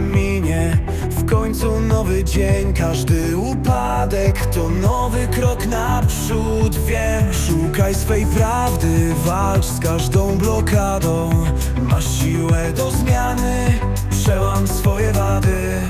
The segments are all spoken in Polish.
minie. W końcu nowy dzień, każdy upadek To nowy krok naprzód, wiem Szukaj swej prawdy, walcz z każdą blokadą. Masz siłę do zmiany, przełam swoje wady.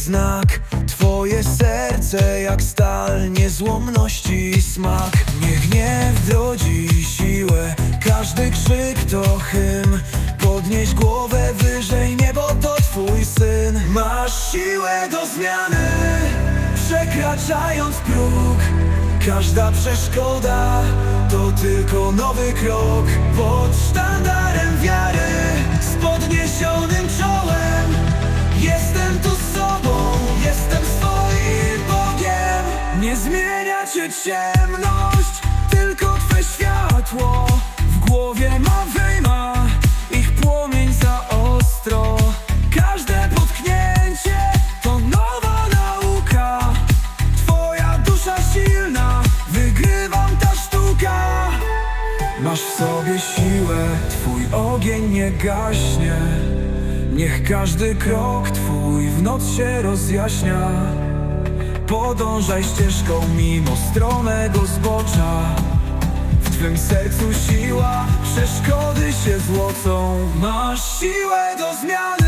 Znak. Twoje serce jak stal niezłomności smak. Niech gniew drodzi siłę, każdy krzyk to hymn. Podnieś głowę wyżej, niebo to twój syn. Masz siłę do zmiany, przekraczając próg. Każda przeszkoda to tylko nowy krok. Pod sztandarem wiary z ciemność, tylko Twe światło W głowie ma wyjma, ich płomień za ostro. Każde potknięcie to nowa nauka. Twoja dusza silna, wygrywam ta sztuka. Masz w sobie siłę, twój ogień nie gaśnie. Niech każdy krok twój w noc się rozjaśnia Podążaj ścieżką mimo stronego zbocza W twym sercu siła, przeszkody się złocą. Masz siłę do zmiany,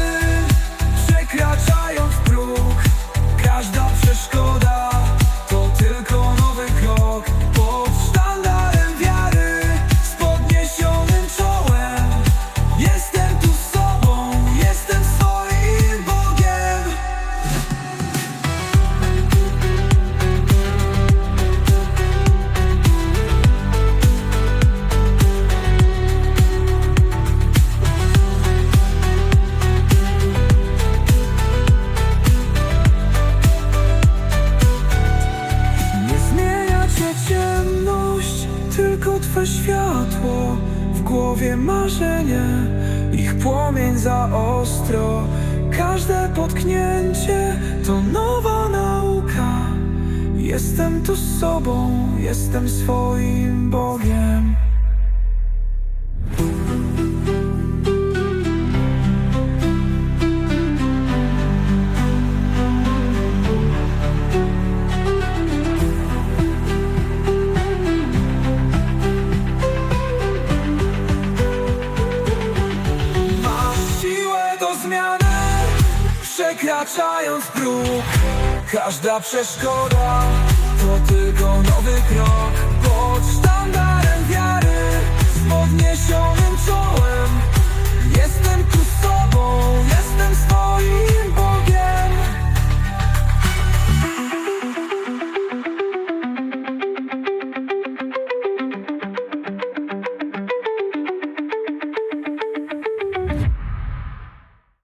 Twe światło W głowie marzenie, ich płomień za ostro. Każde potknięcie to nowa nauka. Jestem tu z sobą, jestem swoim Bogiem przekraczając próg Każda przeszkoda to tylko nowy krok. Pod sztandar